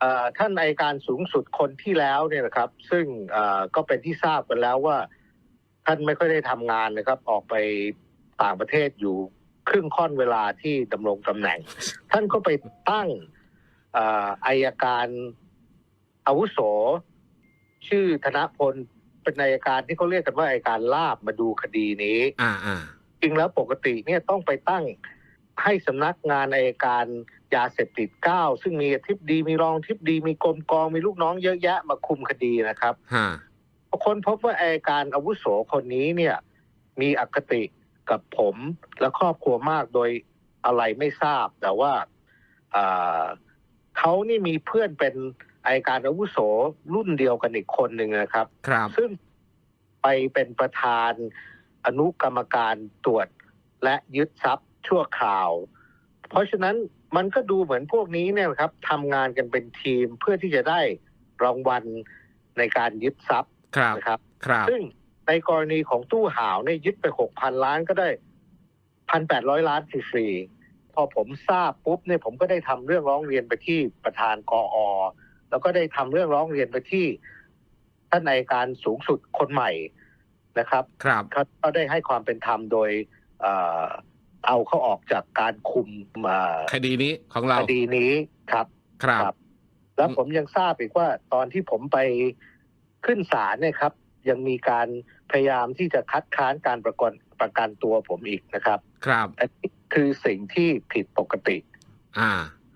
เอ่อท่านอัยการสูงสุดคนที่แล้วเนี่ยนะครับ ซึ่งเอ่อก็เป็นที่ทราบกันแล้วว่า ท่านไม่ค่อยได้ทำงานนะครับ ออกไปต่างประเทศอยู่ครึ่งค่อนเวลาที่ดำรงตำแหน่ง ท่านก็ไปตั้งเอ่ออัยการอาวุโส ชื่อธนพลเป็นอัยการที่เขาเรียกกันว่าอัยการลาบมาดูคดีนี้อ่าอ่าจริงแล้วปกติเนี่ยต้องไปตั้ง ให้สำนักงานอัยการยาเสพติดเก้าซึ่งมีอธิบดีมีรองอธิบดีมีกรมกองมีลูกน้องเยอะแยะมาคุมคดีนะครับฮะคนพบว่าอัยการอาวุโสคนนี้เนี่ย มีอคติกับผมและครอบครัวมากโดยอะไรไม่ทราบ แต่ว่าอ่าเขานี่มีเพื่อนเป็นอัยการอาวุโสรุ่นเดียวกันอีกคนหนึ่งนะครับครับ ซึ่งไปเป็นประธานอนุกรรมการตรวจและยึดทรัพย์ ชั่วคราว เพราะฉะนั้นมันก็ดูเหมือนพวกนี้เนี่ยนะครับทำงานกันเป็นทีมเพื่อที่จะได้รางวัลในการยึดทรัพย์ครับนะครับครับซึ่งในกรณีของตู้ห่าวเนี่ยยึดไปหกพันล้านก็ได้พันแปดร้อยล้านฟรีๆพอผมทราบปุ๊บเนี่ยผมก็ได้ทำเรื่องร้องเรียนไปที่ประธานกออแล้วก็ได้ทำเรื่องร้องเรียนไปที่ท่านในายการสูงสุดคนใหม่นะครับ ครับเขาก็ได้ให้ความเป็นธรรมโดย เอ่อเอาเขาออกจากการคุมเอ่อคดีนี้ของเราคดีนี้ครับครับครับแล้วอืมผมยังทราบอีกว่าตอนที่ผมไปขึ้นศาลเนี่ยครับ ยังมีการพยายามที่จะคัดค้านการประกันประกันตัวผมอีกนะครับ ครับอันนี้คือสิ่งที่ผิดปกติ อ่า